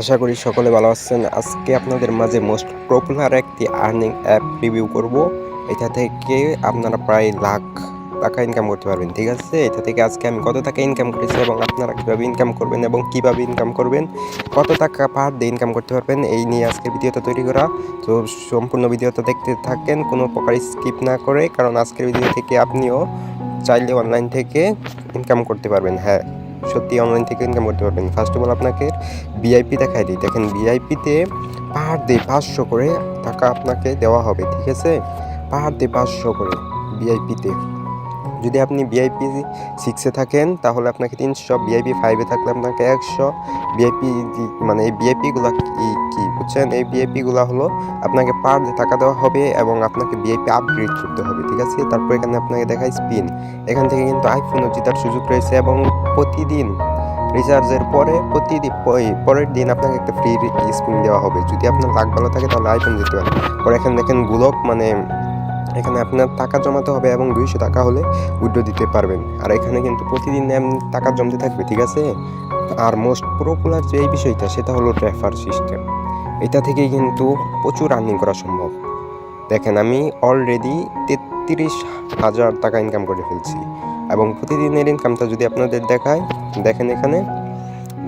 আশা করি সকলে ভালো আছেন। আজকে আপনাদের মাঝে মোস্ট পপুলার একটি আর্নিং অ্যাপ রিভিউ করব। এটা থেকে আপনারা প্রায় লাখ টাকা ইনকাম করতে পারবেন, ঠিক আছে? এটা থেকে আজকে আমি কত টাকা ইনকাম করেছি এবং আপনারা কীভাবে ইনকাম করবেন এবং কীভাবে ইনকাম করবেন? কত টাকা পার ডে ইনকাম করতে পারবেন? এই নিয়ে আজকের ভিডিওটা তৈরি করা। তো সম্পূর্ণ ভিডিওটা দেখতে থাকেন, কোনো প্রকার স্কিপ না করে, কারণ আজকের ভিডিও থেকে আপনিও চাইলে অনলাইন থেকে ইনকাম করতে পারবেন হ্যাঁ। সত্যি অনলাইন থেকে ইনকাম করতে পারবেন। ফার্স্ট অফ অল আপনাকে ভিআইপি দেখাই দিই। দেখেন ভিআইপিতে পার ডে পাঁচশো করে টাকা আপনাকে দেওয়া হবে, ঠিক আছে? পার ডে পাঁচশো করে ভিআইপিতে যদি আপনি ভিআইপি সিক্সে থাকেন, তাহলে আপনাকে তিনশো ভিআইপি ফাইভে থাকলে আপনাকে একশো। ভিআইপি মানে এই ভিআইপিগুলো কি বুঝছেন এই ভিআইপিগুলো হলো আপনাকে পার টাকা দেওয়া হবে এবং আপনাকে ভিআইপি আপগ্রেড করতে হবে, ঠিক আছে? তারপর এখানে আপনাকে দেখায় স্পিন এখান থেকে কিন্তু আইফোনও জেতার সুযোগ রয়েছে এবং প্রতিদিন রিচার্জের পরে প্রতিদিন পরের দিন আপনাকে একটা ফ্রি স্পিন দেওয়া হবে। যদি আপনার লাখ ভালো থাকে তাহলে আইফোন দিতে পারেন। পরে এখানে দেখেন গুলক মানে এখানে আপনার টাকা জমাতে হবে এবং দুইশো টাকা হলে উইড্রো দিতে পারবেন। আর এখানে কিন্তু প্রতিদিন টাকা জমতে থাকবে, ঠিক আছে? আর মোস্ট পপুলার যে এই বিষয়টা, সেটা হলো রেফার সিস্টেম এটা থেকেই কিন্তু প্রচুর আর্নিং করা সম্ভব। দেখেন, আমি অলরেডি তেত্রিশ হাজার টাকা ইনকাম করে ফেলছি এবং প্রতিদিনের ইনকামটা যদি আপনাদের দেখায় দেখেন এখানে,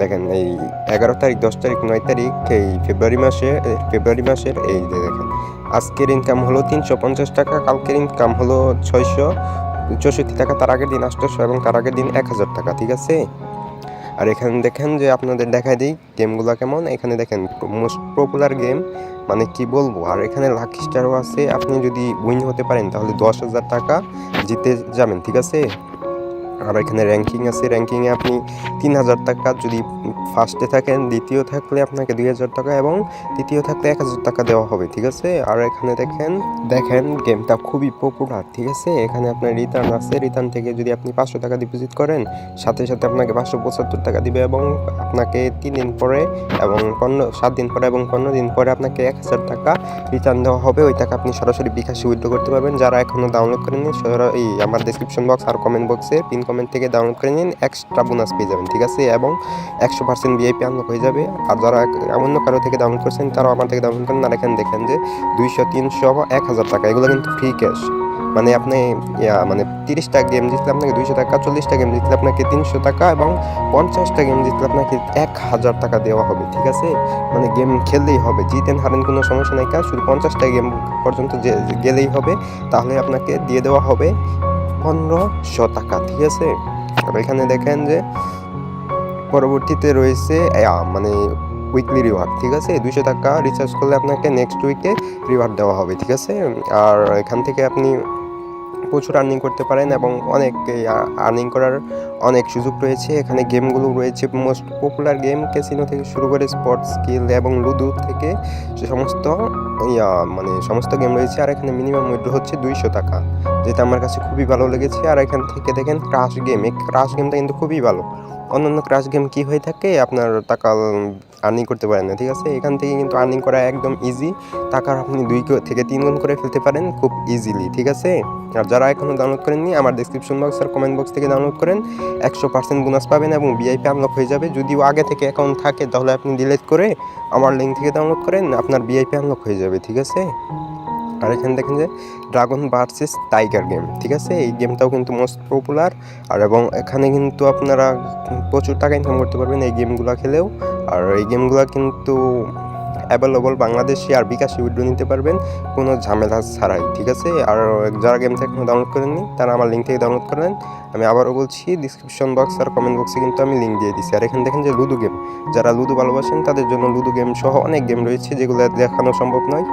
দেখেন এই এগারো তারিখ, দশ তারিখ, নয় তারিখ, এই ফেব্রুয়ারি মাসে ফেব্রুয়ারি মাসের, এই যে দেখেন, আজকের ইনকাম হলো তিনশো পঞ্চাশ টাকা, কালকের ইনকাম হলো ছয়শো, চৌষট্টি টাকা, তার আগের দিন আটশোশো এবং তার আগের দিন এক হাজার টাকা, ঠিক আছে? আর এখানে দেখেন যে আপনাদের দেখাই দিই গেমগুলো কেমন। এখানে দেখেন মোস্ট পপুলার গেম মানে কি বলব? আর এখানে লাকি স্টারও আছে। আপনি যদি উইন হতে পারেন তাহলে দশ হাজার টাকা জিতে যাবেন, ঠিক আছে? আর এখানে র্যাঙ্কিং আছে। র্যাঙ্কিংয়ে আপনি তিন হাজার টাকা যদি ফার্স্টে থাকেন, দ্বিতীয় থাকলে আপনাকে দুই হাজার টাকা এবং তৃতীয় থাকলে এক হাজার টাকা দেওয়া হবে, ঠিক আছে? আর এখানে দেখেন দেখেন গেমটা খুবই পপুলার ঠিক আছে? এখানে আপনার রিটার্ন আছে। রিটার্ন থেকে যদি আপনি পাঁচশো টাকা ডিপোজিট করেন, সাথে সাথে আপনাকে পাঁচশো পঁচাত্তর টাকা দিবে এবং আপনাকে তিন দিন পরে এবং পনেরো, সাত দিন পরে এবং পনেরো দিন পরে আপনাকে এক হাজার টাকা রিটার্ন দেওয়া হবে। ওই টাকা আপনি সরাসরি বিকাশে উইথড্র করতে পারবেন। যারা এখনও ডাউনলোড করেননি, সরা এই আমার ডিসক্রিপশন বক্স আর কমেন্ট বক্সে পিন কমেন্ট থেকে ডাউনলোড করে নিন এক্সট্রা বোনাস পেয়ে যাবেন, ঠিক আছে? এবং একশো পার্সেন্ট ভিআইপি আনলক হয়ে যাবে। আর যারা অন্য কারও থেকে ডাউনলোড করছেন, তারাও আমার থেকে ডাউনলোড করেন। আর এখানে দেখেন যে দুইশো, তিনশো বা এক হাজার টাকা, এগুলো কিন্তু ফ্রি ক্যাশ মানে আপনি মানে তিরিশটা গেম জিতলে আপনাকে দুইশো টাকা, চল্লিশটা গেম জিতলে আপনাকে তিনশো টাকা এবং পঞ্চাশটা গেম জিতলে আপনাকে এক হাজার টাকা দেওয়া হবে, ঠিক আছে? মানে গেম খেললেই হবে। জিতেন হারেন কোনো সমস্যা নাই, কাজ। শুধু পঞ্চাশটা গেম পর্যন্ত যে যে গেলেই হবে, তাহলে আপনাকে দিয়ে দেওয়া হবে। পনেরোশো টাকা ঠিক আছে এখানে দেখেন যে পরবর্তীতে রয়েছে মানে উইকলি রিওয়ার্ড ঠিক আছে? দুইশো টাকা রিচার্জ করলে আপনাকে নেক্সট উইকে রিওয়ার্ড দেওয়া হবে, ঠিক আছে? আর এখান থেকে আপনি প্রচুর আর্নিং করতে পারেন এবং অনেক আর্নিং করার অনেক সুযোগ রয়েছে। এখানে গেমগুলো রয়েছে। মোস্ট পপুলার গেম ক্যাসিনো থেকে শুরু করে স্পোর্টস স্কিল এবং লুডো থেকে সমস্ত, ইয়া মানে সমস্ত গেম রয়েছে। আর এখানে মিনিমাম উইড্রো হচ্ছে দুইশো টাকা, যেটা আমার কাছে খুবই ভালো লেগেছে। আর এখান থেকে দেখেন ক্রাশ গেম এই ক্রাশ গেমটা কিন্তু খুবই ভালো। অন্যান্য ক্রাশ গেম কি হয়ে থাকে, আপনার টাকা আর্নিং করতে পারেন না, ঠিক আছে? এখান থেকে কিন্তু আর্নিং করা একদম ইজি টাকার আপনি দুই থেকে তিন গুণ করে ফেলতে পারেন খুব ইজিলি ঠিক আছে? আর যারা এখনও ডাউনলোড করেননি, আমার ডিসক্রিপশন বক্স আর কমেন্ট বক্স থেকে ডাউনলোড করেন। একশো পার্সেন্ট বোনাস পাবেন এবং ভিআইপি আনলক হয়ে যাবে। যদিও আগে থেকে অ্যাকাউন্ট থাকে, তাহলে আপনি ডিলিট করে আমার লিঙ্ক থেকে ডাউনলোড করেন, আপনার ভিআইপি আনলক হয়ে যাবে, ঠিক আছে? আর এখানে দেখেন যে ড্রাগন ভার্সেস টাইগার গেম ঠিক আছে? এই গেমটাও কিন্তু মোস্ট পপুলার আর এবং এখানে কিন্তু আপনারা প্রচুর টাকা ইনকাম করতে পারবেন এই গেমগুলো খেলেও। আর এই গেমগুলো কিন্তু অ্যাভেলেবল বাংলাদেশি আর বিকাশে উইড্রো নিতে পারবেন, কোনো ঝামেলা ছাড়াই, ঠিক আছে? আর যারা গেমটা এখনও ডাউনলোড করেননি, তারা আমার লিঙ্ক থেকে ডাউনলোড করেন আমি আবারও বলছি ডিসক্রিপশন বক্স আর কমেন্ট বক্সে কিন্তু আমি লিঙ্ক দিয়ে দিচ্ছি আর এখানে দেখেন যে লুডো গেম যারা লুডো ভালোবাসেন, তাদের জন্য লুডো গেম সহ অনেক গেম রয়েছে যেগুলো দেখানো সম্ভব নয়।